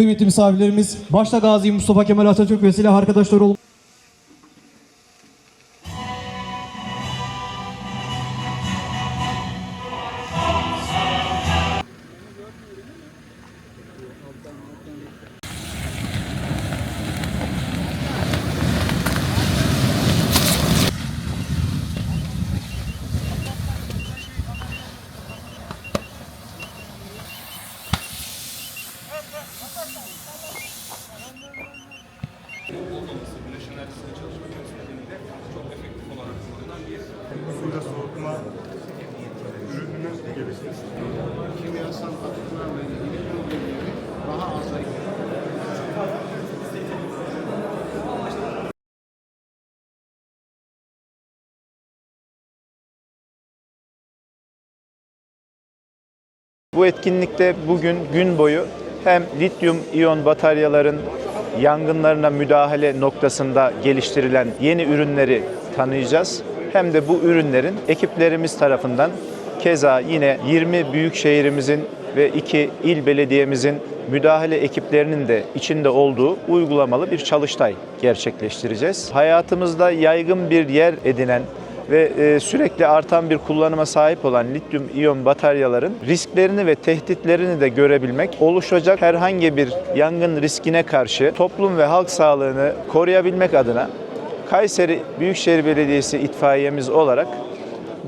kıymetli misafirlerimiz, başta Gazi Mustafa Kemal Atatürk ve silah arkadaşları ol- kimyasal atıklarla ilgili problemleri daha aza Bu etkinlikte bugün gün boyu hem lityum iyon bataryaların yangınlarına müdahale noktasında geliştirilen yeni ürünleri tanıyacağız. Hem de bu ürünlerin ekiplerimiz tarafından keza yine 20 büyük şehrimizin ve 2 il belediyemizin müdahale ekiplerinin de içinde olduğu uygulamalı bir çalıştay gerçekleştireceğiz. Hayatımızda yaygın bir yer edinen ve e, sürekli artan bir kullanıma sahip olan lityum iyon bataryaların risklerini ve tehditlerini de görebilmek, oluşacak herhangi bir yangın riskine karşı toplum ve halk sağlığını koruyabilmek adına Kayseri Büyükşehir Belediyesi itfaiyemiz olarak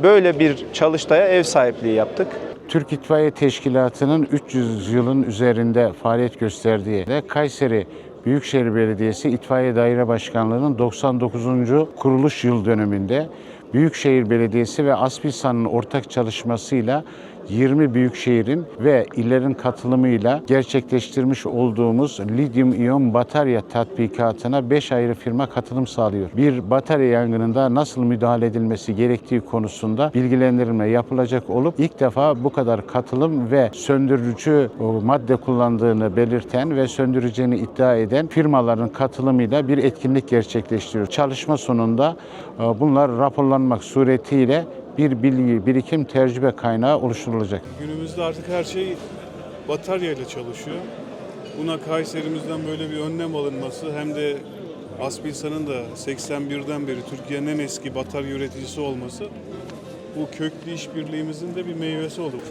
böyle bir çalıştaya ev sahipliği yaptık. Türk İtfaiye Teşkilatı'nın 300 yılın üzerinde faaliyet gösterdiği ve Kayseri Büyükşehir Belediyesi İtfaiye Daire Başkanlığı'nın 99. kuruluş yıl dönümünde Büyükşehir Belediyesi ve Aspilsan'ın ortak çalışmasıyla 20 büyükşehirin ve illerin katılımıyla gerçekleştirmiş olduğumuz lityum iyon batarya tatbikatına 5 ayrı firma katılım sağlıyor. Bir batarya yangınında nasıl müdahale edilmesi gerektiği konusunda bilgilendirme yapılacak olup ilk defa bu kadar katılım ve söndürücü madde kullandığını belirten ve söndüreceğini iddia eden firmaların katılımıyla bir etkinlik gerçekleştiriyor. Çalışma sonunda e, bunlar raporlanmak suretiyle bir bilgi, birikim, tecrübe kaynağı oluşturulacak. Günümüzde artık her şey batarya ile çalışıyor. Buna Kayserimizden böyle bir önlem alınması hem de Aspilsan'ın da 81'den beri Türkiye'nin en eski batarya üreticisi olması bu köklü işbirliğimizin de bir meyvesi olur.